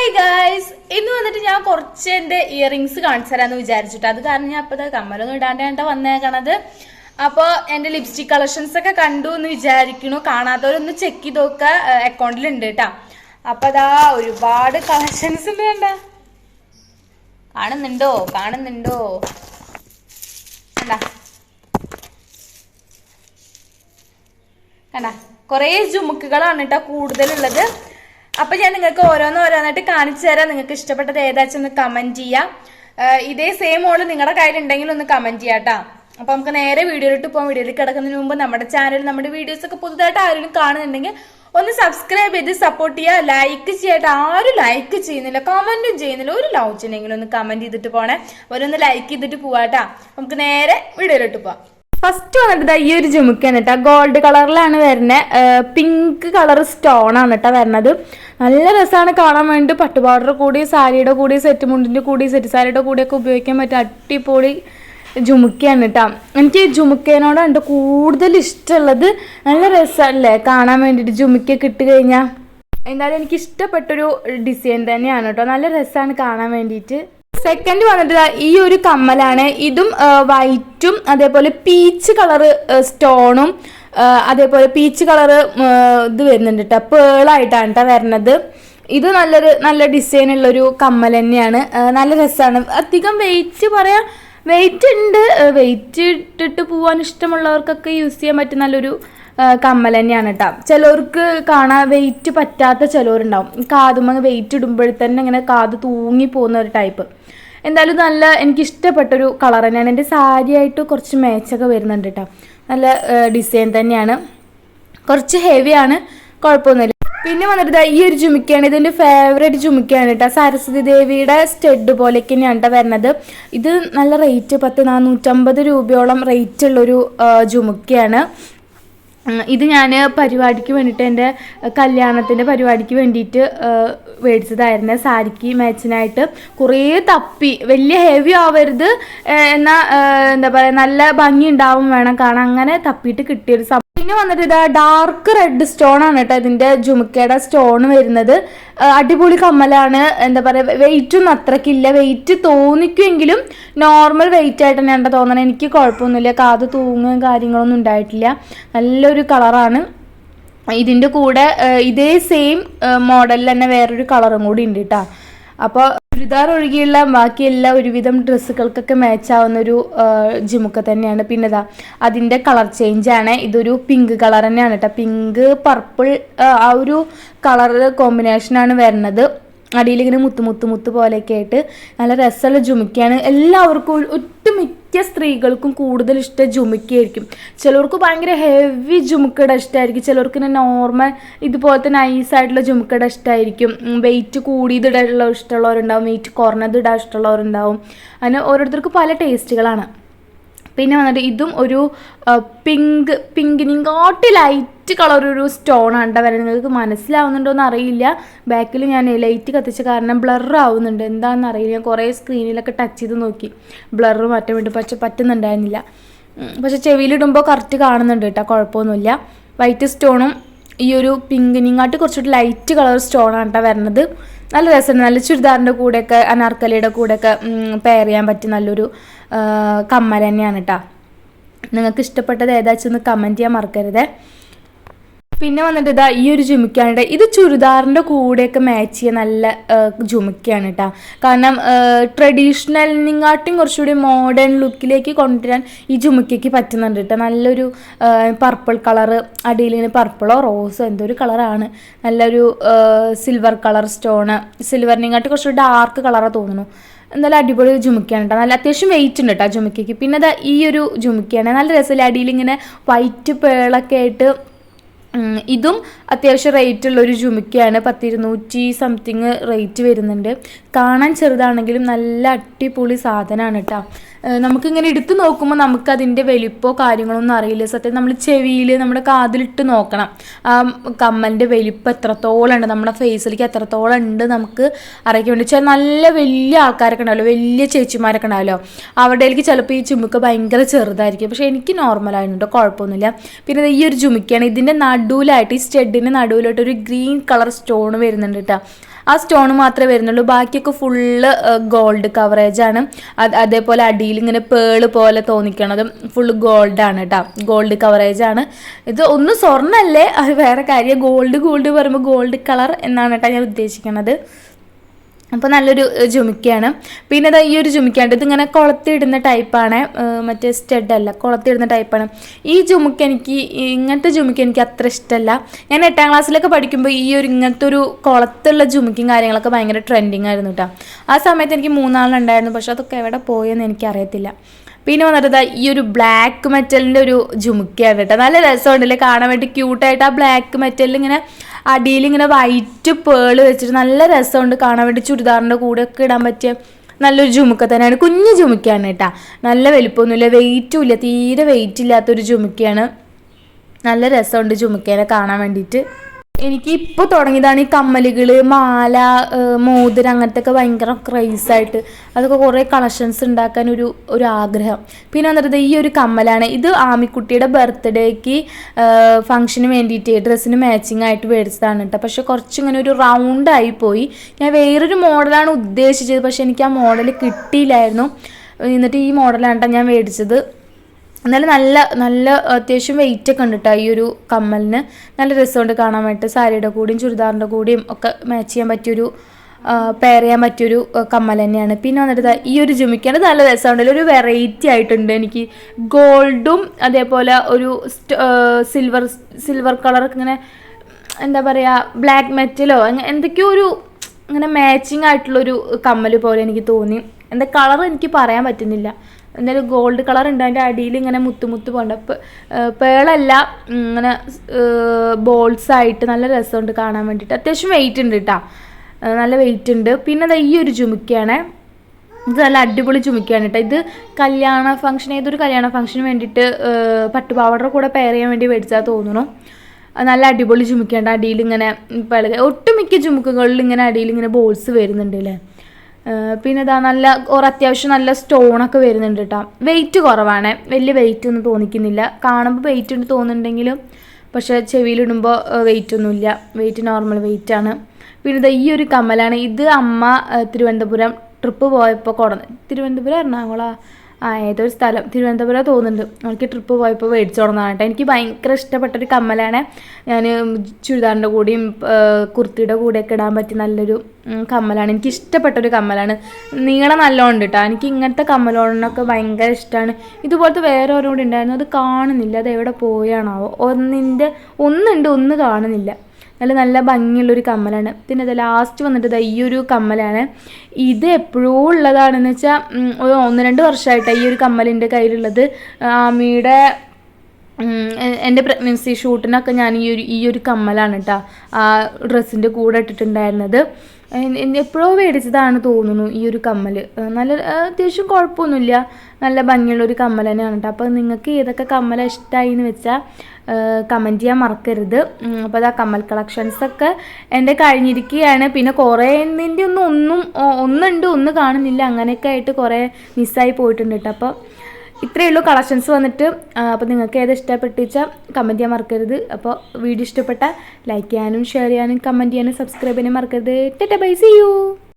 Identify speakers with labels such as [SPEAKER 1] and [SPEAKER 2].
[SPEAKER 1] Hi guys ഇന്ന് വന്നിട്ട് ഞാൻ കുറച്ച് എന്റെ ഇയറിങ്സ് കാണിച്ചു തരാമെന്ന് വിചാരിച്ചിട്ട്. അത് കാരണം ഞാൻ അപ്പോൾ കമ്മലൊന്നും ഇടാണ്ടാണ് വന്നേക്കണത്. അപ്പോൾ എന്റെ ലിപ്സ്റ്റിക് കളക്ഷൻസ് ഒക്കെ കണ്ടു എന്ന് വിചാരിക്കണു കാണാത്തവരൊന്ന് ചെക്ക് ചെയ്ത് നോക്കുക അക്കൗണ്ടിൽ ഉണ്ട് കേട്ടോ അപ്പോൾ അതാ ഒരുപാട് കളക്ഷൻസ് ഉണ്ട് കണ്ട. കാണുന്നുണ്ടോ? കാണുന്നുണ്ടോ? കണ്ടാ. കണ്ട. കുറേ ജുമുക്കുകളാണ് കേട്ടോ കൂടുതലുള്ളത്. അപ്പൊ ഞാൻ നിങ്ങൾക്ക് ഓരോന്ന് ഓരോന്നായിട്ട് കാണിച്ചു തരാം. നിങ്ങൾക്ക് ഇഷ്ടപ്പെട്ടത് ഏതാച്ചൊന്ന് കമന്റ് ചെയ്യാം. ഇതേ സെയിം മോൾ നിങ്ങളുടെ കയ്യിലുണ്ടെങ്കിൽ ഒന്ന് കമന്റ് ചെയ്യാം കേട്ടോ അപ്പൊ നമുക്ക് നേരെ വീഡിയോയിലിട്ട് പോകാം വീഡിയോയിൽ കിടക്കുന്നതിന് മുമ്പ് നമ്മുടെ ചാനൽ നമ്മുടെ വീഡിയോസ് ഒക്കെ പുതുതായിട്ട് ആരെങ്കിലും കാണുന്നുണ്ടെങ്കിൽ ഒന്ന് സബ്സ്ക്രൈബ് ചെയ്ത് സപ്പോർട്ട് ചെയ്യുക ലൈക്ക് ചെയ്യട്ടെ ആരും ലൈക്ക് ചെയ്യുന്നില്ല കമന്റും ചെയ്യുന്നില്ല. ഒരു ലവ് ചെയ്യണമെങ്കിലും ഒന്ന് കമന്റ് ചെയ്തിട്ട് പോണേ. അവരൊന്ന് ലൈക്ക് ചെയ്തിട്ട് പോവാട്ടാ നമുക്ക് നേരെ വീഡിയോയിലിട്ട് പോവാം. ഫസ്റ്റ് വന്നിട്ട് ഈ ഒരു ജുമുക്കാണ് കേട്ടോ ഗോൾഡ് കളറിലാണ് വരുന്നത് പിങ്ക് കളർ സ്റ്റോൺ ആണ് കേട്ടോ വരുന്നത്. നല്ല രസമാണ് കാണാൻ വേണ്ടി പട്ടുപാടർ കൂടി സാരിയുടെ കൂടി സെറ്റ് മുണ്ടിന്റെ കൂടി സെറ്റ് സാരിയുടെ കൂടിയൊക്കെ ഉപയോഗിക്കാൻ പറ്റിയ അടിപൊളി ജുമുക്കയാണ് കേട്ടോ എനിക്ക് ജുമുക്കേനോടാണ് കൂടുതൽ ഇഷ്ടമുള്ളത്. നല്ല രസമല്ലേ കാണാൻ വേണ്ടിയിട്ട് ജുമുക്ക കിട്ടു കഴിഞ്ഞാൽ എന്തായാലും എനിക്ക് ഇഷ്ടപ്പെട്ടൊരു ഡിസൈൻ തന്നെയാണ് കേട്ടോ നല്ല രസമാണ് കാണാൻ വേണ്ടിയിട്ട് സെക്കൻഡ് വന്നിട്ട് ഈ ഒരു കമ്മലാണ്. ഇതും വൈറ്റും അതേപോലെ പീച്ച് കളറ് സ്റ്റോണും അതേപോലെ പീച്ച് കളറ് ഇത് വരുന്നുണ്ട് കേട്ടോ പേളായിട്ടാണ് കേട്ടോ വരുന്നത് ഇത് നല്ലൊരു നല്ല ഡിസൈൻ ഉള്ളൊരു കമ്മൽ തന്നെയാണ്. നല്ല രസമാണ് അധികം വെയിറ്റ് പറയാം വെയിറ്റ് ഉണ്ട്. വെയിറ്റ് ഇട്ടിട്ട് പോവാൻ ഇഷ്ടമുള്ളവർക്കൊക്കെ യൂസ് ചെയ്യാൻ പറ്റുന്ന നല്ലൊരു കമ്മൽ തന്നെയാണ് കേട്ടോ ചിലവർക്ക് കാണാൻ വെയിറ്റ് പറ്റാത്ത ചിലവരുണ്ടാവും കാതുമ്മ വെയിറ്റ് ഇടുമ്പോഴേ തന്നെ ഇങ്ങനെ കാത് തൂങ്ങി പോകുന്ന ഒരു ടൈപ്പ് എന്തായാലും നല്ല എനിക്ക് ഇഷ്ടപ്പെട്ടൊരു കളർ തന്നെയാണ്. എന്റെ സാരിയായിട്ട് കുറച്ച് മേച്ചൊക്കെ വരുന്നുണ്ട് കേട്ടോ നല്ല ഡിസൈൻ തന്നെയാണ്. കുറച്ച് ഹെവിയാണ് കുഴപ്പമൊന്നുമില്ല. പിന്നെ വന്നിട്ട് ഈ ഒരു ചുമക്കയാണ്. ഇതിന്റെ ഫേവറേറ്റ് ചുമക്കയാണ് കേട്ടോ സരസ്വതി ദേവിയുടെ സ്റ്റെഡ് പോലെയൊക്കെ തന്നെയാണ് കേട്ടോ വരുന്നത് ഇത് നല്ല റേറ്റ് പത്ത് നാനൂറ്റമ്പത് രൂപയോളം റേറ്റ് ഉള്ളൊരു ചുമക്കയാണ്. ഇത് ഞാൻ പരിപാടിക്ക് വേണ്ടിയിട്ട് എന്റെ കല്യാണത്തിന്റെ പരിപാടിക്ക് വേണ്ടിയിട്ട് മേടിച്ചതായിരുന്നു. സാരിക്ക് മാച്ചിനായിട്ട് കുറേ തപ്പി. വലിയ ഹെവി ആവരുത് എന്നാൽ എന്താ പറയുക നല്ല ഭംഗി ഉണ്ടാവും വേണം കാരണം അങ്ങനെ തപ്പിയിട്ട് കിട്ടിയൊരു പിന്നെ വന്നിട്ട് ഇതാ ഡാർക്ക് റെഡ് സ്റ്റോൺ ആണ് കേട്ടോ ഇതിന്റെ ജുമുക്കയുടെ സ്റ്റോൺ വരുന്നത്. അടിപൊളി കമ്മലാണ്. എന്താ പറയുക വെയിറ്റ് ഒന്നും അത്രക്കില്ല. വെയിറ്റ് തോന്നിക്കുമെങ്കിലും നോർമൽ വെയിറ്റ് ആയിട്ട് തന്നെയാണ് തോന്നണത് എനിക്ക് കുഴപ്പമൊന്നുമില്ല. കാത് തൂങ്ങുകയും കാര്യങ്ങളൊന്നും ഉണ്ടായിട്ടില്ല. നല്ലൊരു കളറാണ് ഇതിന്റെ കൂടെ ഇതേ സെയിം മോഡലിൽ തന്നെ വേറൊരു കളറും കൂടി ഉണ്ട് കേട്ടോ അപ്പോൾ ചുരിദാർ ഒഴികെയുള്ള ബാക്കി എല്ലാ ഒരുവിധം ഡ്രസ്സുകൾക്കൊക്കെ മാച്ച് ആവുന്ന ഒരു ജിമുക്ക തന്നെയാണ്. പിന്നെ ഇതാ അതിന്റെ കളർ ചേഞ്ച് ആണ് ഇതൊരു പിങ്ക് കളർ തന്നെയാണ് കേട്ടോ പിങ്ക് പർപ്പിൾ ആ ഒരു കളർ കോമ്പിനേഷനാണ് വരുന്നത്. അടിയിൽ ഇങ്ങനെ മുത്ത് മുത്ത് മുത്ത് പോലെയൊക്കെ ആയിട്ട് നല്ല രസമുള്ള ജുമിക്കയാണ്. എല്ലാവർക്കും ഒട്ടുമിക്ക സ്ത്രീകൾക്കും കൂടുതൽ ഇഷ്ടം ജുമിക്കയായിരിക്കും. ചിലർക്ക് ഭയങ്കര ഹെവി ജുമുക്കയുടെ ഇഷ്ടമായിരിക്കും. ചിലർക്ക് ഇങ്ങനെ നോർമൽ ഇതുപോലത്തെ നൈസായിട്ടുള്ള ജുമുക്കയുടെ ഇഷ്ടമായിരിക്കും. വെയിറ്റ് കൂടിയതിടാനുള്ള ഇഷ്ടമുള്ളവരുണ്ടാവും വെയിറ്റ് കുറഞ്ഞത് ഇടാൻ ഇഷ്ടമുള്ളവരുണ്ടാവും. അങ്ങനെ ഓരോരുത്തർക്ക് പല ടേസ്റ്റുകളാണ് പിന്നെ വന്നിട്ട് ഇതും ഒരു പിങ്ക് പിങ്ക് പിങ്കിനിങ്ങോട്ട് ലൈറ്റ് കളർ ഒരു സ്റ്റോൺ ആണ് കേട്ടോ നിങ്ങൾക്ക് മനസ്സിലാവുന്നുണ്ടോ എന്ന് അറിയില്ല. ബാക്കിൽ ഞാൻ ലൈറ്റ് കത്തിച്ച കാരണം ബ്ലർ ആവുന്നുണ്ട്. എന്താണെന്ന് അറിയില്ല. ഞാൻ കുറേ സ്ക്രീനിലൊക്കെ ടച്ച് ചെയ്ത് നോക്കി. ബ്ലർ മാറ്റാൻ വേണ്ടി പക്ഷെ പറ്റുന്നുണ്ടായിരുന്നില്ല. പക്ഷെ ചെവിയിലിടുമ്പോൾ കറക്റ്റ് കാണുന്നുണ്ട് കേട്ടോ. കുഴപ്പമൊന്നുമില്ല. വൈറ്റ് സ്റ്റോണും ഈ ഒരു പിങ്കിനിങ്ങാട്ട് കുറച്ചുകൂടി ലൈറ്റ് കളർ സ്റ്റോൺ ആണ് കേട്ടോ വരുന്നത്. നല്ല രസമുണ്ട്. നല്ല ചുരിദാറിന്റെ കൂടെയൊക്കെ അനാർക്കലിയുടെ കൂടെയൊക്കെ പെയർ ചെയ്യാൻ പറ്റിയ നല്ലൊരു കമ്മൽ തന്നെയാണ് കേട്ടോ. നിങ്ങൾക്ക് ഇഷ്ടപ്പെട്ടത് ഏതാച്ചൊന്ന് കമന്റ് ചെയ്യാൻ മറക്കരുതേ. പിന്നെ വന്നിട്ട് ഇതാ ഈ ഒരു ജുമിക്കാണ് കേട്ടോ ഇത് ചുരിദാറിന്റെ കൂടെയൊക്കെ മാച്ച് ചെയ്യാൻ നല്ല ജുമിക്കയാണ് കേട്ടോ കാരണം ട്രഡീഷണലിനെക്കാട്ടും കുറച്ചുകൂടി മോഡേൺ ലുക്കിലേക്ക് കൊണ്ടുവരാൻ ഈ ജുമിക്കയ്ക്ക് പറ്റുന്നുണ്ട് കേട്ടോ നല്ലൊരു പർപ്പിൾ കളറ് അടിയിൽ പർപ്പിളോ റോസോ എന്തോ ഒരു കളറാണ് നല്ലൊരു സിൽവർ കളർ സ്റ്റോണ് സിൽവറിനെക്കാട്ടും കുറച്ചുകൂടി ഡാർക്ക് കളറാണ് തോന്നുന്നു. നല്ല അടിപൊളി ജുമിക്കാണ് കേട്ടോ നല്ല അത്യാവശ്യം വെയിറ്റ് ഉണ്ട് കേട്ടോ ജുമിക്കയ്ക്ക്. പിന്നെ ദാ ഈ ഒരു ജുമിക്കയാണ്. നല്ല രസമില്ല അടിയിൽ ഇങ്ങനെ വൈറ്റ് പേളൊക്കെ ആയിട്ട് ഇതും അത്യാവശ്യം റേറ്റ് ഉള്ള ഒരു ജുമിക്കയാണ്. പത്തിരുന്നൂറ്റി സംതിങ് റേറ്റ് വരുന്നുണ്ട്. കാണാൻ ചെറുതാണെങ്കിലും നല്ല അടിപൊളി സാധനമാണ് കേട്ടോ നമുക്കിങ്ങനെ എടുത്തു നോക്കുമ്പോൾ നമുക്കതിന്റെ വലിപ്പമോ കാര്യങ്ങളൊന്നും അറിയില്ല. സത്യം നമ്മൾ ചെവിയിൽ നമ്മുടെ കാതിലിട്ട് നോക്കണം. ആ കമ്മലിന്റെ വലിപ്പം എത്രത്തോളം ഉണ്ട് നമ്മുടെ ഫേസിലേക്ക് എത്രത്തോളം ഉണ്ട് നമുക്ക് അറിയിക്കാൻ വേണ്ടി. ചില നല്ല വലിയ ആൾക്കാരൊക്കെ ഉണ്ടാവല്ലോ വലിയ ചേച്ചിമാരൊക്കെ ഉണ്ടാവല്ലോ. അവരുടെയിലേക്ക് ചിലപ്പോൾ ഈ ചുമക്ക് ഭയങ്കര ചെറുതായിരിക്കും. പക്ഷേ എനിക്ക് നോർമലായിട്ടുണ്ട് കുഴപ്പമൊന്നുമില്ല പിന്നെ ഈ ഒരു ചുമക്കാണ് ഇതിന്റെ നടുവിലായിട്ട് ഈ സ്റ്റെഡിന്റെ നടുവിലായിട്ട് ഒരു ഗ്രീൻ കളർ സ്റ്റോൺ വരുന്നുണ്ട് കേട്ടോ. ആ സ്റ്റോൺ മാത്രമേ വരുന്നുള്ളൂ. ബാക്കിയൊക്കെ ഫുള്ള് ഗോൾഡ് കവറേജ് ആണ്. അത് അതേപോലെ അടിയിൽ ഇങ്ങനെ പേൾ പോലെ തോന്നിക്കണത് ഫുള്ള് ആണ് കേട്ടോ ഗോൾഡ് കവറേജ് ആണ്. ഇത് ഒന്ന് സ്വർണല്ലേ? അത് വേറെ കാര്യം. ഗോൾഡ് ഗോൾഡ് പറയുമ്പോൾ ഗോൾഡ് കളർ എന്നാണ് കേട്ടോ ഞാൻ ഉദ്ദേശിക്കുന്നത് അപ്പോൾ നല്ലൊരു ജുമിക്കയാണ്. പിന്നെ ഈ ഒരു ജുമിക്കയുണ്ട് ഇതിങ്ങനെ കുളത്തിടുന്ന ടൈപ്പാണ് മറ്റേ സ്റ്റഡ് അല്ല കൊളത്തിയിടുന്ന ടൈപ്പാണ്. ഈ ജുമുക്ക എനിക്ക് ഇങ്ങനത്തെ ജുമുക്ക എനിക്ക് അത്ര ഇഷ്ടമല്ല ഞാൻ എട്ടാം ക്ലാസ്സിലൊക്കെ പഠിക്കുമ്പോൾ ഈ ഒരു ഇങ്ങനത്തെ ഒരു കുളത്തുള്ള ജുമുക്കും കാര്യങ്ങളൊക്കെ ഭയങ്കര ട്രെൻഡിങ് ആയിരുന്നു കേട്ടോ ആ സമയത്ത് എനിക്ക് മൂന്നാളുണ്ടായിരുന്നു പക്ഷെ അതൊക്കെ എവിടെ പോയെന്ന് എനിക്കറിയത്തില്ല. പിന്നെ വന്നിട്ട് ഈ ഒരു ബ്ലാക്ക് മെറ്റലിന്റെ ഒരു ജുമുക്കിയാണ് കേട്ടോ നല്ല രസമുണ്ടല്ലേ? കാണാൻ വേണ്ടി ക്യൂട്ടായിട്ട് ആ ബ്ലാക്ക് മെറ്റലിൽ ഇങ്ങനെ അടിയിൽ ഇങ്ങനെ വൈറ്റ് പേൾ വെച്ചിട്ട് നല്ല രസമുണ്ട്. കാണാൻ വേണ്ടി ചുരിദാറിന്റെ കൂടെ ഒക്കെ ഇടാൻ പറ്റിയ നല്ലൊരു ജുമുക്ക തന്നെയാണ്. കുഞ്ഞു ജുമുക്കയാണ് കേട്ടോ. നല്ല വലിപ്പമൊന്നുമില്ല വെയിറ്റും ഇല്ല തീരെ വെയിറ്റ് ഇല്ലാത്തൊരു ജുമുക്കയാണ് നല്ല രസമുണ്ട് ജുമുക്കേനെ കാണാൻ വേണ്ടിയിട്ട്. എനിക്ക് ഇപ്പോൾ തുടങ്ങിയതാണ് ഈ കമ്മലുകൾ മാല മോതിരം അങ്ങനത്തെ ഒക്കെ ഭയങ്കര ക്രൈസായിട്ട് അതൊക്കെ കുറേ കളക്ഷൻസ് ഉണ്ടാക്കാൻ ഒരു ഒരു ആഗ്രഹം. പിന്നെ വന്നിട്ട് ഈ ഒരു കമ്മലാണ്. ഇത് ആമിക്കുട്ടിയുടെ ബർത്ത്ഡേക്ക് ഫംഗ്ഷന് വേണ്ടിയിട്ട് ഡ്രസ്സിന് മാച്ചിങ് ആയിട്ട് മേടിച്ചതാണ് കേട്ടോ പക്ഷെ കുറച്ചിങ്ങനെ ഒരു റൗണ്ട് ആയി പോയി. ഞാൻ വേറൊരു മോഡലാണ് ഉദ്ദേശിച്ചത്. പക്ഷെ എനിക്ക് ആ മോഡൽ കിട്ടിയില്ലായിരുന്നു. എന്നിട്ട് ഈ മോഡലാണ് കേട്ടോ ഞാൻ മേടിച്ചത്. എന്നാലും നല്ല നല്ല അത്യാവശ്യം വെയിറ്റ് ഒക്കെ ഉണ്ട് കേട്ടോ ഈ ഒരു കമ്മലിന്. നല്ല രസമുണ്ട് കാണാൻ വേണ്ടിയിട്ട് സാരിയുടെ കൂടെയും ചുരിദാറിന്റെ കൂടെയും ഒക്കെ മാച്ച് ചെയ്യാൻ പറ്റിയൊരു പെയർ ചെയ്യാൻ പറ്റിയൊരു കമ്മൽ തന്നെയാണ്. പിന്നെ വന്നിട്ട് ഈ ഒരു ജുമിക്കാണ് നല്ല രസമുണ്ട്. ഒരു വെറൈറ്റി ആയിട്ടുണ്ട് എനിക്ക്. ഗോൾഡും അതേപോലെ ഒരു സിൽവർ സിൽവർ കളറൊക്കെ ഇങ്ങനെ എന്താ പറയുക ബ്ലാക്ക് മെറ്റലോ എന്തൊക്കെയോ ഒരു ഇങ്ങനെ മാച്ചിങ് ആയിട്ടുള്ളൊരു കമ്മൽ പോലെ എനിക്ക് തോന്നി. എന്താ കളർ എനിക്ക് പറയാൻ പറ്റുന്നില്ല. എന്തായാലും ഗോൾഡ് കളർ ഉണ്ട്. അതിന്റെ അടിയിൽ ഇങ്ങനെ മുത്തുമുത്ത് മുത്ത് പോകണ്ട. പേളല്ല. ഇങ്ങനെ ബോൾസ് ആയിട്ട് നല്ല രസമുണ്ട് കാണാൻ വേണ്ടിയിട്ട്. അത്യാവശ്യം വെയിറ്റ് ഉണ്ട് കേട്ടോ നല്ല വെയിറ്റ് ഉണ്ട്. പിന്നെ ദാ ഈ ഒരു ജുമിക്കയാണ് ഇത് നല്ല അടിപൊളി ചുമക്കുകയാണ് കേട്ടോ ഇത് കല്യാണ ഫംഗ്ഷൻ ഏതൊരു കല്യാണ ഫംഗ്ഷന് വേണ്ടിയിട്ട് പട്ടുപാവടയുടെ കൂടെ പെയർ ചെയ്യാൻ വേണ്ടി മേടിച്ചാൽ തോന്നുന്നു നല്ല അടിപൊളി ചുമിക്കേണ്ട അടിയിൽ ഇങ്ങനെ ഒട്ടുമിക്ക ചുമക്കുകളിൽ ഇങ്ങനെ അടിയിൽ ഇങ്ങനെ ബോൾസ് വരുന്നുണ്ട് അല്ലേ പിന്നെ ഇതാ നല്ല ഒരു അത്യാവശ്യം നല്ല സ്റ്റോണൊക്കെ വരുന്നുണ്ട് കേട്ടോ വെയിറ്റ് കുറവാണ്. വലിയ വെയിറ്റ് ഒന്നും തോന്നിക്കുന്നില്ല. കാണുമ്പോൾ വെയിറ്റ് ഉണ്ട് തോന്നുന്നുണ്ടെങ്കിലും പക്ഷേ ചെവിയിലിടുമ്പോൾ വെയിറ്റ് ഒന്നുമില്ല. വെയിറ്റ് നോർമൽ വെയിറ്റ് ആണ്. പിന്നെ ഇതാ ഈ ഒരു കമ്മലാണ്. ഇത് അമ്മ തിരുവനന്തപുരം ട്രിപ്പ് പോയപ്പോൾ കൊടന്ന് തിരുവനന്തപുരം എറണാകുളം ആ ഏതൊരു സ്ഥലം? തിരുവനന്തപുരം തോന്നുന്നുണ്ട്. എനിക്ക് ട്രിപ്പ് പോയപ്പോൾ മേടിച്ചു തുടങ്ങാൻ കേട്ടോ എനിക്ക് ഭയങ്കര ഇഷ്ടപ്പെട്ടൊരു കമ്മലാണ്. ഞാൻ ചുരിദാറിന്റെ കൂടെയും കുർത്തിയുടെ കൂടെയൊക്കെ ഇടാൻ പറ്റിയ നല്ലൊരു കമ്മലാണ്. എനിക്ക് ഇഷ്ടപ്പെട്ടൊരു കമ്മലാണ്. നീളം നല്ലോണം കേട്ടോ എനിക്ക് ഇങ്ങനത്തെ കമ്മലോണൊക്കെ ഭയങ്കര ഇഷ്ടമാണ് ഇതുപോലത്തെ വേറെ ഒരു കൂടി ഉണ്ടായിരുന്നു. അത് കാണുന്നില്ല. അത് എവിടെ പോയാണാവോ? ഒന്നിന്റെ ഒന്നുണ്ട് ഒന്ന് കാണുന്നില്ല. നല്ല നല്ല ഭംഗിയുള്ളൊരു കമ്മലാണ്. പിന്നെ അത് ലാസ്റ്റ് വന്നിട്ട് ഈ ഒരു കമ്മലാണ്. ഇത് എപ്പോഴും ഉള്ളതാണെന്ന് വെച്ചാൽ ഒരു ഒന്ന് രണ്ട് വർഷമായിട്ട് ഈ ഒരു കമ്മലിന്റെ കയ്യിലുള്ളത് ആമിയുടെ എന്റെ പ്രഗ്നൻസി ഷൂട്ടിനൊക്കെ ഞാൻ ഈ ഒരു ഈ ഒരു കമ്മലാണ് കേട്ടോ ആ ഡ്രസ്സിന്റെ കൂടെ ഇട്ടിട്ടുണ്ടായിരുന്നത്. എപ്പോഴോ മേടിച്ചതാണ് തോന്നുന്നു ഈ ഒരു കമ്മൽ നല്ല അത്യാവശ്യം കുഴപ്പമൊന്നുമില്ല. നല്ല ഭംഗിയുള്ള ഒരു കമ്മൽ തന്നെയാണ് കേട്ടോ അപ്പോൾ നിങ്ങൾക്ക് ഏതൊക്കെ കമ്മല ഇഷ്ടമായി എന്ന് വെച്ചാൽ കമന്റ് ചെയ്യാൻ മറക്കരുത്. അപ്പോൾ അതാ കമ്മൽ കളക്ഷൻസൊക്കെ എന്റെ കഴിഞ്ഞിരിക്കുകയാണ് പിന്നെ കുറേ നിന്റെ ഒന്നും ഒന്നും ഒന്നുണ്ട് ഒന്ന് കാണുന്നില്ല. അങ്ങനെയൊക്കെ ആയിട്ട് കുറേ മിസ്സായി പോയിട്ടുണ്ട് കേട്ടോ അപ്പോൾ ഇത്രയേ ഉള്ളൂ കളക്ഷൻസ് വന്നിട്ട്. അപ്പോൾ നിങ്ങൾക്ക് ഏത് ഇഷ്ടപ്പെട്ടിച്ചാൽ കമന്റ് ചെയ്യാൻ മറക്കരുത്. അപ്പോൾ വീഡിയോ ഇഷ്ടപ്പെട്ട ലൈക്ക് ചെയ്യാനും ഷെയർ ചെയ്യാനും കമന്റ് ചെയ്യാനും സബ്സ്ക്രൈബ് ചെയ്യാനും മറക്കരുത്. ടെറ്റ ബൈ സി യു